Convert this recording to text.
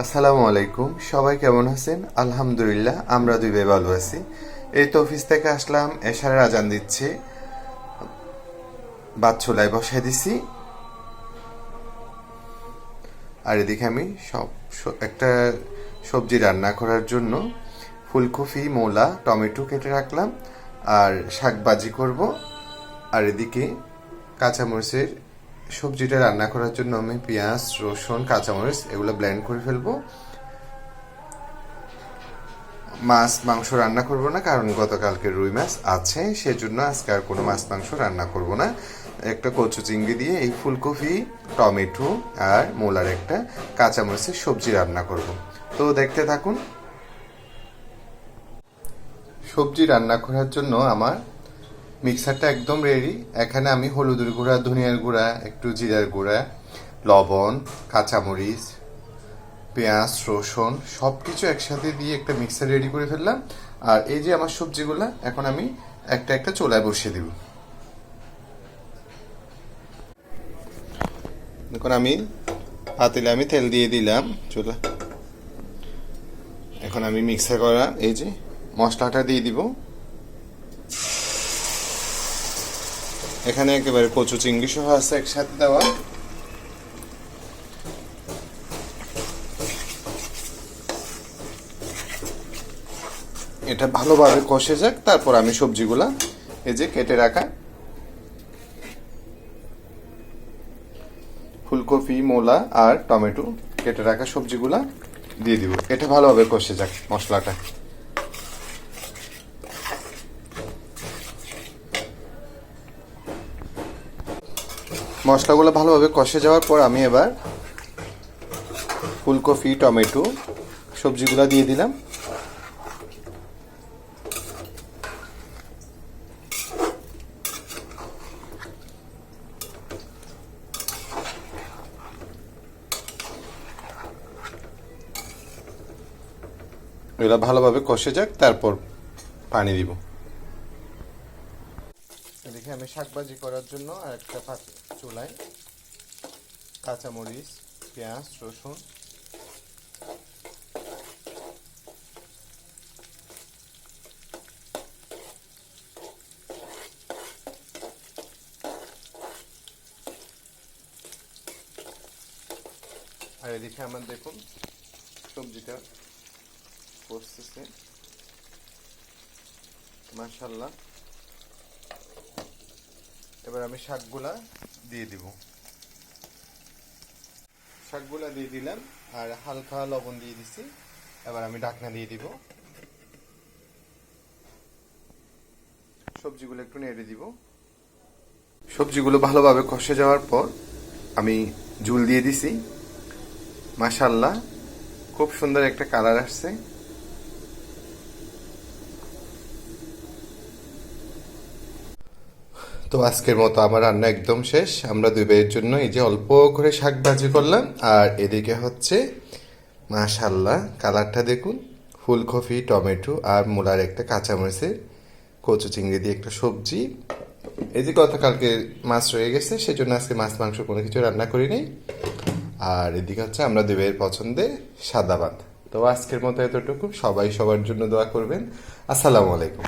আসসালামু আলাইকুম। সবাই কেমন আছেন? আলহামদুলিল্লাহ, আমরা দুই ভাই ভালো আছি। এই তো অফিস থেকে আসলাম, এশারের আজান দিচ্ছে। ভাত চুলায় বসাই দিছি। আর এদিকে আমি সব একটা সবজি রান্না করার জন্য ফুলকপি, মোলা, টমেটো কেটে রাখলাম। আর শাক ভাজি করব। আর এদিকে কাঁচামরিচের সবজিটা রান্না করার জন্য আমি পেঁয়াজ, রসুন, কাঁচামরিচ এগুলো ব্লেন্ড করে ফেলব। মাছ, মাংস রান্না করব না, কারণ গতকালকে রুই মাছ আছে, সেজন্য আজকে আর কোনো মাছ, মাংস রান্না করব না। একটা কচু চিংড়ি দিয়ে এই ফুলকপি, টমেটো আর মোলার একটা কাঁচামরিচের সবজি রান্না করব। তো দেখতে থাকুন। সবজি রান্না করার জন্য আমার মিক্সারটা একদম রেডি এখানে আমি হলুদের গুঁড়া, ধনিয়ার গুঁড়া, একটু জিরার গুঁড়া, লবণ, কাঁচামরিচ, পেঁয়াজ, রসুন সব কিছু একসাথে দিয়ে একটা মিক্সার রেডি করে ফেললাম। আর এই যে আমার সবজিগুলো, এখন আমি একটা একটা চোলায় বসিয়ে দিব। দেখুন আমি পাতিলে আমি তেল দিয়ে দিলাম চোলা। এখন আমি মিক্সার করা এই যে মশলাটা দিয়ে দিব। এখানে একেবারে কচু চিংড়ি সহ আছে একসাথে দেওয়া। এটা ভালোভাবে কষে যাক, তারপর আমি সবজিগুলা এই যে কেটে রাখা। ফুলকপি, মোলা আর টমেটো কেটে রাখা সবজিগুলা দিয়ে দিব। এটা ভালোভাবে কষে যাক মশলাটা। মশলাগুলো ভালোভাবে কষে যাওয়ার পর আমি এবার ফুলকপি, টমেটো সবজিগুলো দিয়ে দিলাম। এগুলো ভালোভাবে কষে যাক, তারপর পানি দিব। এদিকে আমি শাকবাজি করার জন্য আর একটা পাত- চুলায় কাঁচামরিচ, পেঁয়াজ, রসুন। আর এদিকে আমার দেখুন, সবজিটা করতেছে। মাশাল্লাহ এবার আমি শাকগুলা দিয়ে দিব। শাকগুলা দিয়ে দিলাম আর হালকা লবণ দিয়ে দিছি। এবার আমি ঢাকনা দিয়ে দিব। সবজিগুলো একটু নেড়ে দিব। সবজিগুলো ভালোভাবে কষে যাওয়ার পর আমি ঝুল দিয়ে দিছি। মাশাল্লাহ খুব সুন্দর একটা কালার আসছে। তো আজকের মতো আমার রান্না একদম শেষ। আমরা দুই ভাইয়ের জন্য এই যে অল্প করে শাক ভাজি করলাম। আর এদিকে হচ্ছে মাশাল্লাহ কালারটা দেখুন। ফুলকপি, টমেটো আর মূলার একটা কাঁচামরিচের কচু চিংড়ি দিয়ে একটা সবজি। এই যে গতকালকে মাছ রয়ে গেছে, সেজন্য আজকে মাছ, মাংস কোনো কিছু রান্না করি আর এদিকে হচ্ছে আমরা দুই ভাইয়ের পছন্দে সাদা ভাত তো আজকের মতো এতটুকু। সবাই সবার জন্য দোয়া করবেন। আসসালামু আলাইকুম।